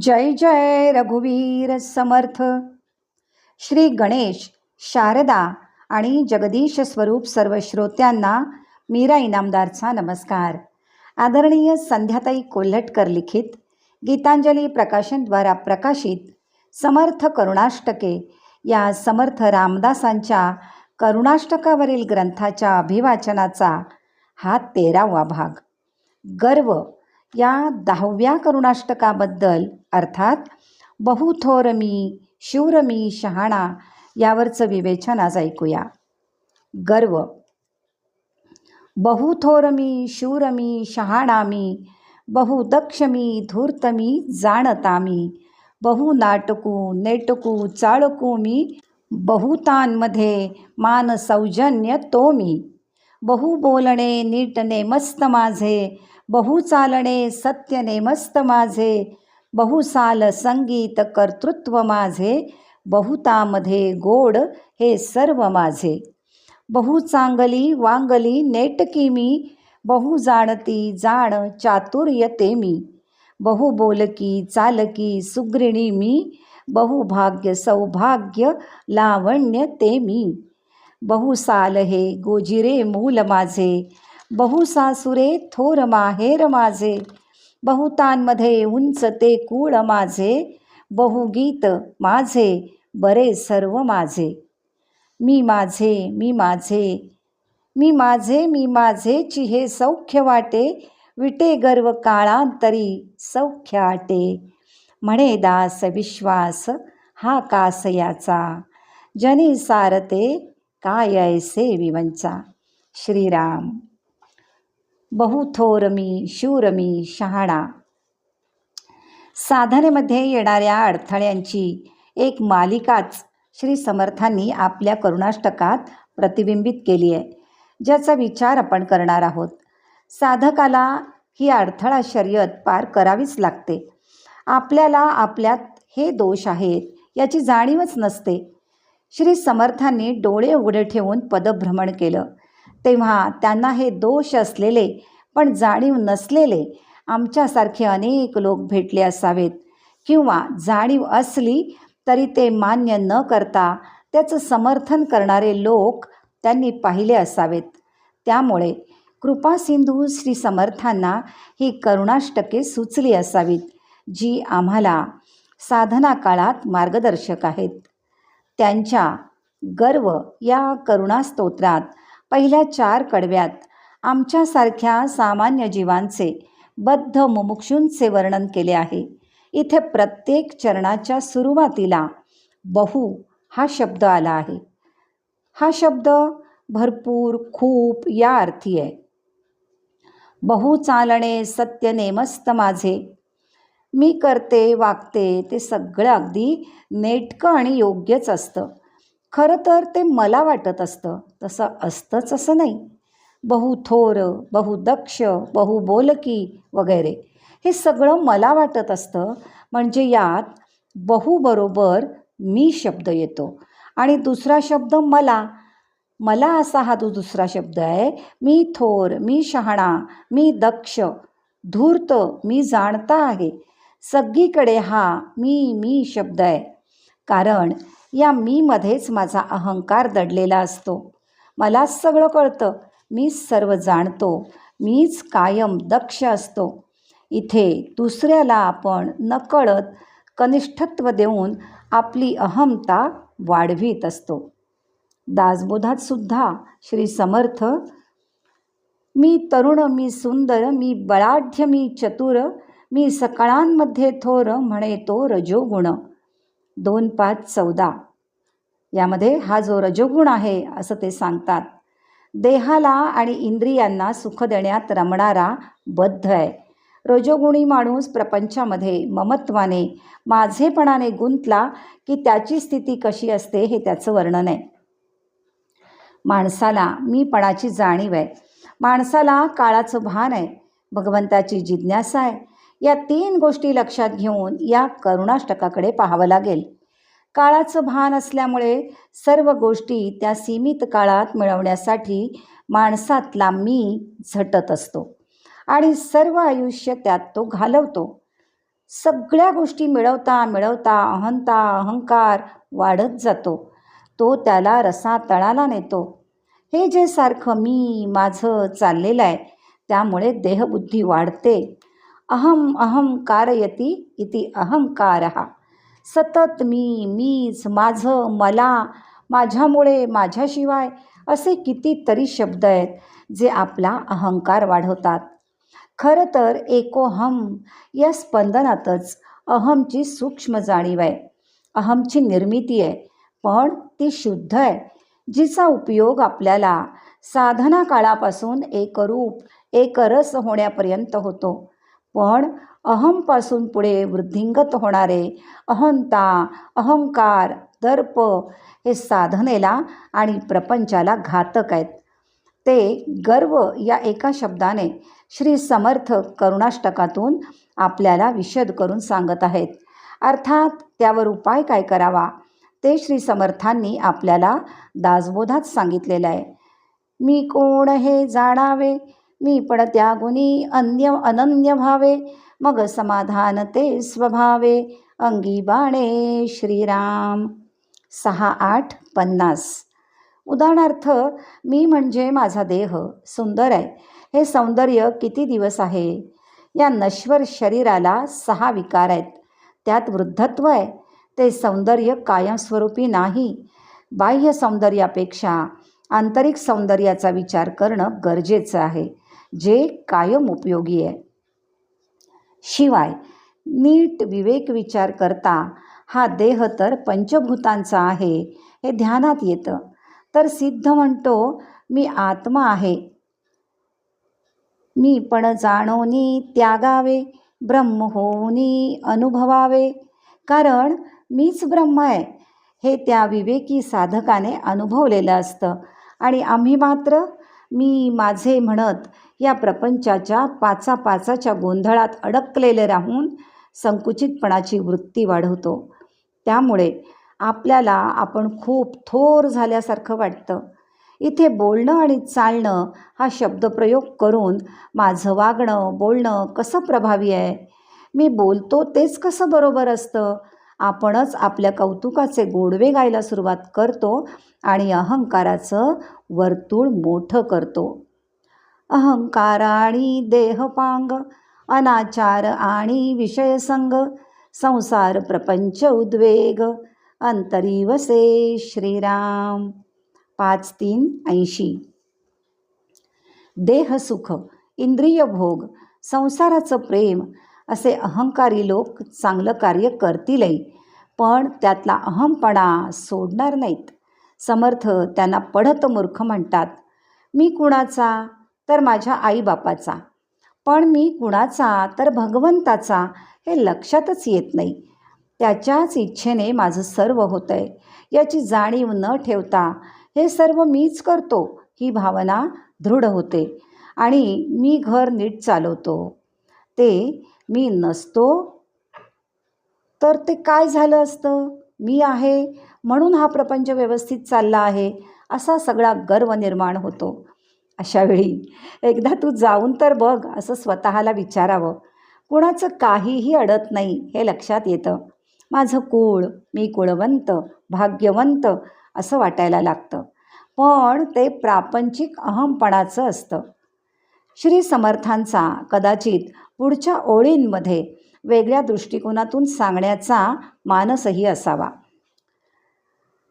जय जय रघुवीर समर्थ. श्री गणेश शारदा आणि जगदीश स्वरूप सर्व श्रोत्यांना मीरा इनामदारचा नमस्कार. आदरणीय संध्याताई कोल्हटकर लिखित गीतांजली प्रकाशनद्वारा प्रकाशित समर्थ करुणाष्टके या समर्थ रामदासांच्या करुणाष्टकावरील ग्रंथाच्या अभिवाचनाचा हा तेरावा भाग. गर्व या दहाव्या करुणाष्टकाबद्दल अर्थात बहुथोर मी शूर मी शहाणा यावरचं विवेचन आज ऐकूया. गर्व. बहुथोर मी शूर मी शहाणा मी बहुदक्ष मी धूर्त मी जाणता मी बहु नाटकू नेटकू चाळकू मी बहुतांमध्ये मान सौजन्य तो मी बहु बोलणे नीटने मस्त माझे बहु चालणे सत्य नेमस्त माझे बहुसाल संगीत कर्तृत्व माझे बहुतामध्ये गोड हे सर्व माझे. बहु चांगली वांगली नेटकी मी बहु जाणती जाण चातुर्य ते मी. बहु बोलकी चालकी सुग्रिणी मी बहुभाग्य सौभाग्य लावण्य ते मी. बहुसाल हे गोजिरे मूल माझे बहुसासुरे थोर माहेर माझे. बहुतांमध्ये उंच ते कुळ माझे. बहुगीत माझे बरे सर्व माझे. मी माझे मी माझे. मी माझे मी माझे चिहे सौख्य वाटे. विटे गर्व काळांतरी सौख्य आटे. म्हणे दास विश्वास हा कास याचा. जनी सारते काय ऐसे विवंचा. श्रीराम. बहुथोर मी शूर मी शहाणा. साधनेमध्ये येणाऱ्या अडथळ्यांची एक मालिकाच श्री समर्थांनी आपल्या करुणाष्टकात प्रतिबिंबित केली आहे ज्याचा विचार आपण करणार आहोत. साधकाला ही अडथळा शर्यत पार करावीच लागते. आपल्याला आपल्यात हे दोष आहेत याची जाणीवच नसते. श्री समर्थांनी डोळे उघडे ठेवून पदभ्रमण केलं. तेव्हा त्यांना हे दोष असलेले पण जाणीव नसलेले आमच्यासारखे अनेक लोक भेटले असावेत. किंवा जाणीव असली तरी ते मान्य न करता त्याचं समर्थन करणारे लोक त्यांनी पाहिले असावेत. त्यामुळे कृपासिंधू श्री समर्थांना ही करुणाष्टके सुचली असावीत जी आम्हाला साधना काळात मार्गदर्शक आहेत. त्यांच्या गर्व या करुणास्तोत्रात पहिल्या चार कडव्यात. आमच्यासारख्या सामान्य जीवांचे बद्ध मुमुक्षूंचे वर्णन केले आहे. इथे प्रत्येक चरणाच्या सुरुवातीला बहु हा शब्द आला आहे. हा शब्द भरपूर खूप या अर्थी आहे. बहु चालणे सत्य नेमस्त माझे. मी करते वागते ते सगळं अगदी नेटकं आणि योग्यच असतं. खरं तर ते मला वाटत असतं. तसं असतंच असं नाही. बहु थोर बहुदक्ष बहुबोलकी वगैरे. हे सगळं मला वाटत असतं. म्हणजे यात बहुबरोबर मी शब्द येतो. आणि दुसरा शब्द मला. मला असा हा तो दुसरा शब्द आहे. मी थोर मी शहाणा मी दक्ष धूर्त मी जाणता आहे. सगळीकडे हा मी मी शब्द आहे. कारण या मीमध्येच माझा अहंकार दडलेला असतो. मलाच सगळं कळतं. मीच सर्व जाणतो. मीच कायम दक्ष असतो. इथे दुसऱ्याला आपण नकळत कनिष्ठत्व देऊन आपली अहमता वाढवीत असतो. दासबोधात सुद्धा श्री समर्थ मी तरुण मी सुंदर मी बळाढ्य मी चतुर मी सकाळांमध्ये थोर म्हणे तो रजोगुण. दोन पाच चौदा. यामध्ये हा जो रजोगुण आहे असं ते सांगतात. देहाला आणि इंद्रियांना सुख देण्यात रमणारा बद्ध आहे. रजोगुणी माणूस प्रपंचामध्ये ममत्वाने माझेपणाने गुंतला की त्याची स्थिती कशी असते हे त्याचं वर्णन आहे. माणसाला मीपणाची जाणीव आहे. माणसाला काळाचं भान आहे. भगवंताची जिज्ञासा आहे. या तीन गोष्टी लक्षात घेऊन या करुणाष्टकाकडे पाहावं लागेल. काळाचं भान असल्यामुळे सर्व गोष्टी त्या सीमित काळात मिळवण्यासाठी माणसातला मी झटत असतो. आणि सर्व आयुष्य त्यात तो घालवतो. सगळ्या गोष्टी मिळवता मिळवता अहंता अहंकार वाढत जातो. तो त्याला रसा तळाला नेतो. हे जे सारखं मी माझं चाललेलं आहे त्यामुळे देहबुद्धी वाढते. अहम अहम कारयती इति अहंकार. सतत मी मीच माझं मला माझ्यामुळे माझ्याशिवाय असे कितीतरी शब्द आहेत जे आपला अहंकार वाढवतात. खरं तर एकोहम या स्पंदनातच अहमची सूक्ष्म जाणीव आहे. अहमची निर्मिती आहे पण ती शुद्ध आहे जिचा उपयोग आपल्याला साधना काळापासून एकरूप एकरस होण्यापर्यंत होतो. पण अहमपासून पुढे वृद्धिंगत होणारे अहंता अहंकार दर्प हे साधनेला आणि प्रपंचाला घातक आहेत. ते गर्व या एका शब्दाने श्री समर्थ करुणाष्टकातून आपल्याला विशद करून सांगत आहेत. अर्थात त्यावर उपाय काय करावा? ते श्री समर्थांनी आपल्याला दासबोधात सांगितलेलं आहे. मी कोण हे जाणावे? मी पण त्या गुणी अन्य अनन्य भावे मग समाधान ते स्वभावे. अंगी बाणे श्रीराम. सहा आठ पन्नास. उदाहरणार्थ मी म्हणजे माझा देह. सुंदर आहे. हे सौंदर्य किती दिवस आहे? या नश्वर शरीराला सहा विकार आहेत. त्यात वृद्धत्व आहे. ते सौंदर्य कायमस्वरूपी नाही. बाह्य सौंदर्यापेक्षा आंतरिक सौंदर्याचा विचार करणं गरजेचं आहे. जे कायम उपयोगी आहे. शिवाय नीट विवेक विचार करता हा देह तर पंचभूतांचा आहे हे ध्यानात येतं. तर सिद्ध म्हणतो मी आत्मा आहे. मी पण जाणोनी त्यागावे ब्रह्म होऊनी अनुभवावे. कारण मीच ब्रह्म आहे. हे त्या विवेकी साधकाने अनुभवलेलं असतं. आणि आम्ही मात्र मी माझे म्हणत या प्रपंचाच्या पाचा पाचाच्या गोंधळात अडकलेले राहून संकुचितपणाची वृत्ती वाढवतो. त्यामुळे आपल्याला आपण खूप थोर झाल्यासारखं वाटतं. इथे बोलणं आणि चालणं हा शब्दप्रयोग करून माझं वागणं बोलणं कसं प्रभावी आहे? मी बोलतो तेच कसं बरोबर असतं? आपणच आपल्या कौतुकाचे गोडवे गायला सुरुवात करतो आणि अहंकाराचं वर्तुळ मोठं करतो. अहंकार आणि देहपांग अनाचार आणि विषयसंग संसार प्रपंच उद्वेग अंतरिवसे श्रीराम. पाच तीन ऐंशी. देहसुख इंद्रिय भोग संसाराचं प्रेम असे अहंकारी लोक चांगलं कार्य करतीलही पण त्यातला अहमपणा सोडणार नाहीत. समर्थ त्यांना पढत मूर्ख म्हणतात मी कुणाचा? तर माझ्या आईबापाचा. पण मी कुणाचा? तर भगवंताचा? हे लक्षातच येत नाही. त्याच्याच इच्छेने माझं सर्व होतं आहे याची जाणीव न ठेवता हे सर्व मीच करतो. ही भावना दृढ होते आणि मी घर नीट चालवतो. ते मी नसतो? तर ते काय झालं असतं? मी आहे म्हणून हा प्रपंच व्यवस्थित चालला आहे असा सगळा गर्व निर्माण होतो. अशावेळी एकदा तू जाऊन तर बघ असं स्वतःला विचारावं. कुणाचं काहीही अडत नाही हे लक्षात येतं. माझं कुळ मी कुळवंत भाग्यवंत असं वाटायला लागतं. पण ते प्रापंचिक अहमपणाचं असतं. श्री समर्थांचा कदाचित पुढच्या ओळींमध्ये वेगळ्या दृष्टिकोनातून सांगण्याचा मानसही असावा.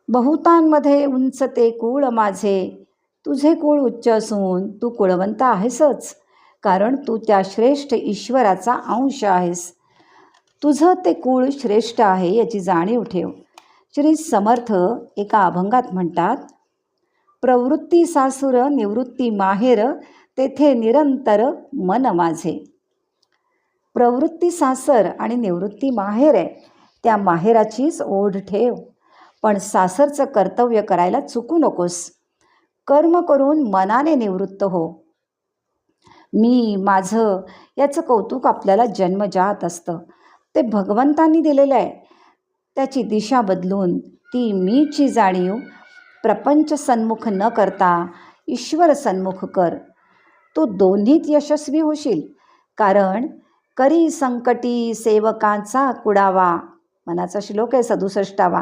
बहुतांमध्ये उंच ते कुळ माझे तुझे कुळ उच्च असून तू कुळवंत आहेसच कारण तू त्या श्रेष्ठ ईश्वराचा अंश आहेस. तुझं ते कुळ श्रेष्ठ आहे याची जाणीव ठेव. श्री समर्थ एका अभंगात म्हणतात प्रवृत्ती सासुर निवृत्ती माहेर तेथे निरंतर मन माझे. प्रवृत्ती सासर आणि निवृत्ती माहेर आहे त्या माहेराचीच ओढ ठेव. पण सासरचं कर्तव्य करायला चुकू नकोस. कर्म करून मनाने निवृत्त हो. मी माझं याचं कौतुक आपल्याला जन्मजात असतं. ते भगवंतांनी दिलेलं आहे. त्याची दिशा बदलून ती मीची जाणीव. प्रपंच सन्मुख न करता ईश्वर सन्मुख कर. तू दोन्हीत यशस्वी होशील. कारण करी संकटी सेवकांचा कुडावा मनाचा श्लोक आहे सदुसष्टावा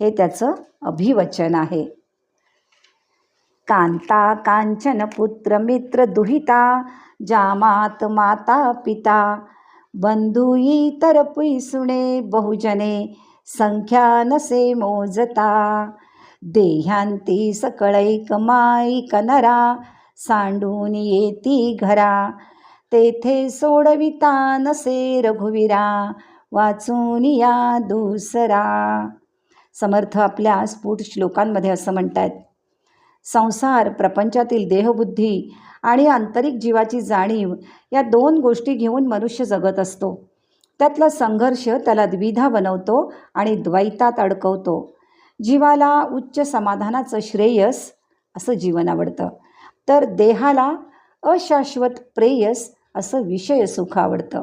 हे त्याचं अभिवचन आहे. कांता कांचन पुत्र मित्र दुहिता जामात माता पिता बंधुई इतर पुईसुणे बहुजने संख्या नसे मोजता. देह्यांती सकळैक माईक नरा सांडून येती घरा. तेथे सोडविता नसे रघुवीरा वाचून या दुसरा. समर्थ आपल्या स्फुट श्लोकांमध्ये असं म्हणतात संसार प्रपंचातील देहबुद्धी आणि आंतरिक जीवाची जाणीव या दोन गोष्टी घेऊन मनुष्य जगत असतो. त्यातला संघर्ष त्याला द्विधा बनवतो आणि द्वैतात अडकवतो. जीवाला उच्च समाधानाचं श्रेयस असं जीवन आवडतं. तर देहाला अशाश्वत प्रेयस असं विषय सुख आवडतं.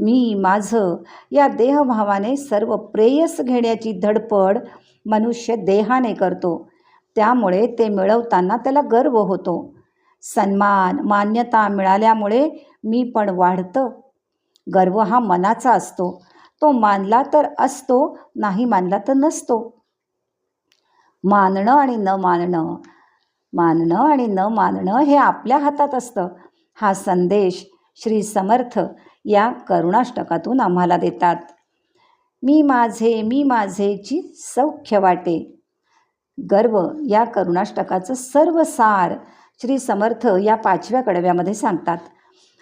मी माझं या देहभावाने सर्व प्रेयस घेण्याची धडपड मनुष्य देहाने करतो. त्यामुळे ते मिळवताना त्याला गर्व होतो. सन्मान मान्यता मिळाल्यामुळे मी पण वाढतं. गर्व हा मनाचा असतो. तो मानला तर असतो नाही मानला तर नसतो. मानणं आणि न मानणं मानणं आणि न मानणं हे आपल्या हातात असतं. हा संदेश श्री समर्थ या करुणाष्टकातून आम्हाला देतात. मी माझे मी माझेची सौख्य वाटे. गर्व या करुणाष्टकाचं सर्व सार श्री समर्थ या पाचव्या कडव्यामध्ये सांगतात.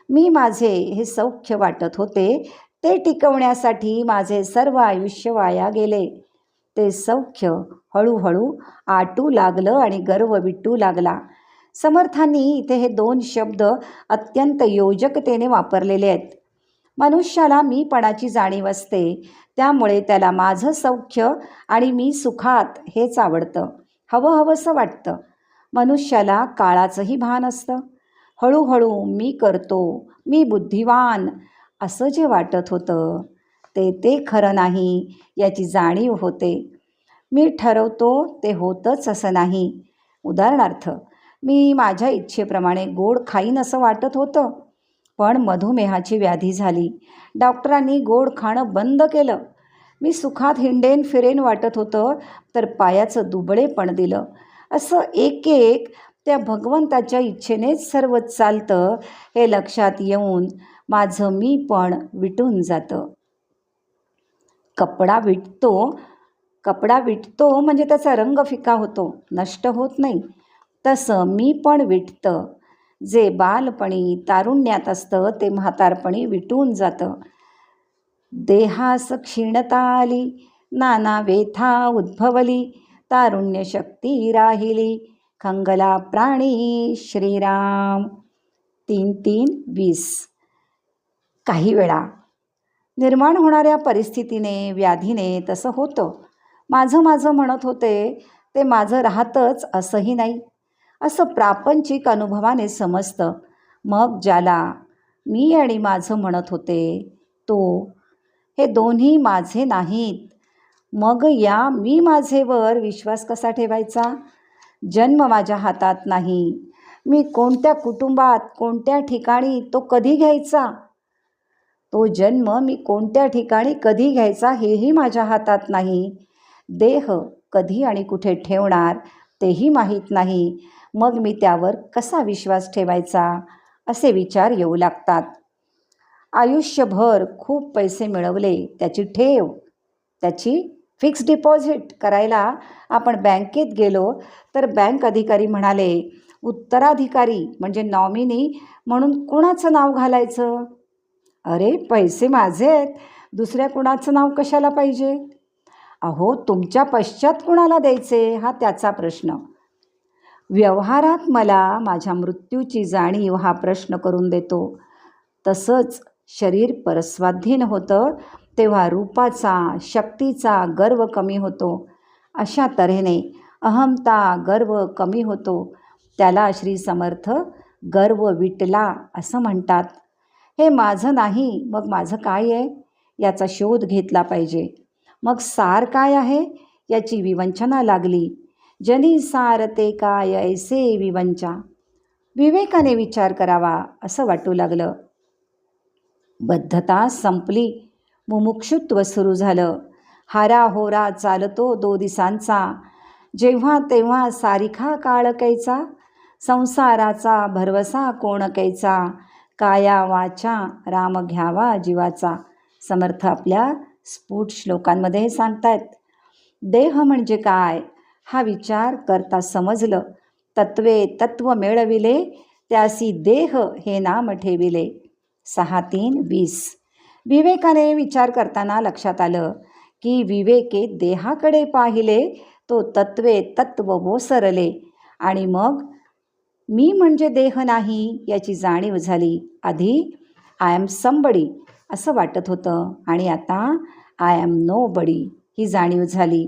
मी माझे हे सौख्य वाटत होते ते टिकवण्यासाठी माझे सर्व आयुष्य वाया गेले. ते सौख्य हळूहळू आटू लागलं आणि गर्व विटू लागला. समर्थांनी इथे हे दोन शब्द अत्यंत योजकतेने वापरलेले आहेत. मनुष्याला मीपणाची जाणीव असते त्यामुळे त्याला माझं सौख्य आणि मी सुखात हेच आवडतं. हवं हवंसं वाटतं. मनुष्याला काळाचंही भान असतं. हळूहळू मी करतो मी बुद्धिवान असं जे वाटत होतं. ते ते खरं नाही याची जाणीव होते. मी ठरवतो ते होतंच असं नाही. उदाहरणार्थ मी माझ्या इच्छेप्रमाणे गोड खाईन असं वाटत होतं पण मधुमेहाची व्याधी झाली. डॉक्टरांनी गोड खाणं बंद केलं. मी सुखात हिंडेन फिरेन वाटत होतं तर पायाचं दुबळे पण दिलं. असं एक एक त्या भगवंताच्या इच्छेनेच सर्व चालतं हे लक्षात येऊन माझं मी पण विटून जातं. कपडा विटतो. कपडा विटतो म्हणजे त्याचा रंग फिका होतो नष्ट होत नाही. तसं मी पण विटतं. जे बालपणी तारुण्यात असतं ते म्हातारपणी विटून जातं. देहास क्षीणता आली नाना वेथा उद्भवली तारुण्य शक्ती राहिली. खंगला प्राणी श्रीराम. तीन तीन वीस. काही वेळा निर्माण होणाऱ्या परिस्थितीने व्याधीने तसं होतं. माझं माझं म्हणत होते ते माझं राहतंच असंही नाही. असं प्रापंचिक अनुभवाने समजतं. मग ज्याला मी आणि माझं म्हणत होते तो हे दोन्ही माझे नाहीत. मग या मी माझेवर विश्वास कसा ठेवायचा? जन्म माझ्या हातात नाही. मी कोणत्या कुटुंबात कोणत्या ठिकाणी तो कधी घ्यायचा? तो जन्म मी कोणत्या ठिकाणी कधी घ्यायचा हेही माझ्या हातात नाही. देह कधी आणि कुठे ठेवणार तेही माहीत नाही. मग मी त्यावर कसा विश्वास ठेवायचा? असे विचार येऊ लागतात. आयुष्यभर खूप पैसे मिळवले त्याची ठेव त्याची फिक्स डिपॉझिट करायला आपण बँकेत गेलो तर बँक अधिकारी म्हणाले उत्तराधिकारी म्हणजे नॉमिनी म्हणून कुणाचं नाव घालायचं? अरे पैसे माझे आहेत. दुसऱ्या कुणाचं नाव कशाला पाहिजे? अहो तुमच्या पश्चात कुणाला द्यायचे? हा त्याचा प्रश्न. व्यवहारात मला माझ्या मृत्यूची जाणीव हा प्रश्न करून देतो. तसंच शरीर परस्वाधीन होतं तेव्हा रूपाचा शक्तीचा गर्व कमी होतो. अशा तऱ्हेने अहमता गर्व कमी होतो. त्याला श्री समर्थ गर्व विटला असं म्हणतात. हे माझं नाही मग माझं काय आहे? याचा शोध घेतला पाहिजे. मग सार काय आहे? याची विवंचना लागली. जनी सार ते काय ऐसे विवंचा? विवेकाने विचार करावा असं वाटू लागलं. बद्धता संपली. मुमुक्षुत्व सुरू झालं. हारा होरा चालतो दो दिसांचा. जेव्हा तेव्हा सारिखा काळ कैचा संसाराचा भरवसा कोण कैचा काया वाचा राम घ्यावा जीवाचा. समर्थ आपल्या स्फुट श्लोकांमध्ये हे सांगतायत. देह म्हणजे काय? हा विचार करता समजलं. तत्वे तत्व मिळविले त्यासी देह हे नाम ठेविले. सहा तीन वीस. विवेकाने विचार करताना लक्षात आलं की विवेके देहाकडे पाहिले तो तत्वे तत्व ओसरले. आणि मग मी म्हणजे देह नाही याची जाणीव झाली. आधी आय एम समबडी असं वाटत होतं आणि आता आय एम नो बडी ही जाणीव झाली.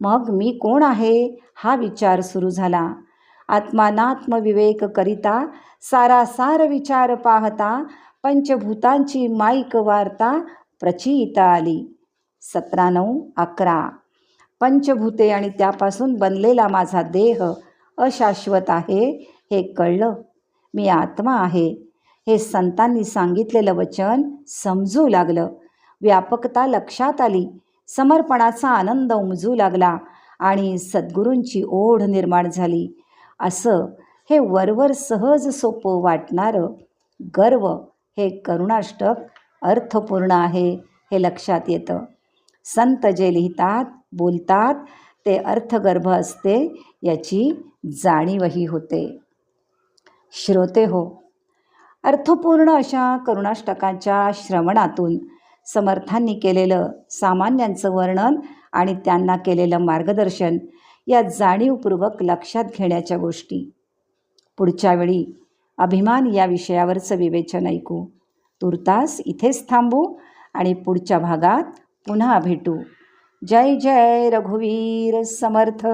मग मी कोण आहे? हा विचार सुरू झाला. आत्मानात्मविवेक करिता सारासार विचार पाहता पंचभूतांची माईक वार्ता प्रचिता आली. सतरा नऊ अकरा. पंचभूते आणि त्यापासून बनलेला माझा देह अशाश्वत आहे हे कळलं. मी आत्मा आहे. हे संतांनी सांगितलेलं वचन समजू लागलं. व्यापकता लक्षात आली. समर्पणाचा आनंद उमजू लागला आणि सद्गुरूंची ओढ निर्माण झाली. असं हे वरवर सहज सोपं वाटणारं गर्व हे करुणाष्टक अर्थपूर्ण आहे हे लक्षात येतं. संत जे लिहितात बोलतात ते अर्थगर्भ असते याची जाणीवही होते. श्रोते हो अर्थपूर्ण अशा करुणाष्टकाच्या श्रवणातून समर्थांनी केलेलं सामान्यांचं वर्णन आणि त्यांना केलेलं मार्गदर्शन या जाणीवपूर्वक लक्षात घेण्याच्या गोष्टी. पुढच्या वेळी अभिमान या विषयावरचं विवेचन ऐकू. तुर्तास इथेच थांबू आणि पुढच्या भागात पुन्हा भेटू. जय जय रघुवीर समर्थ।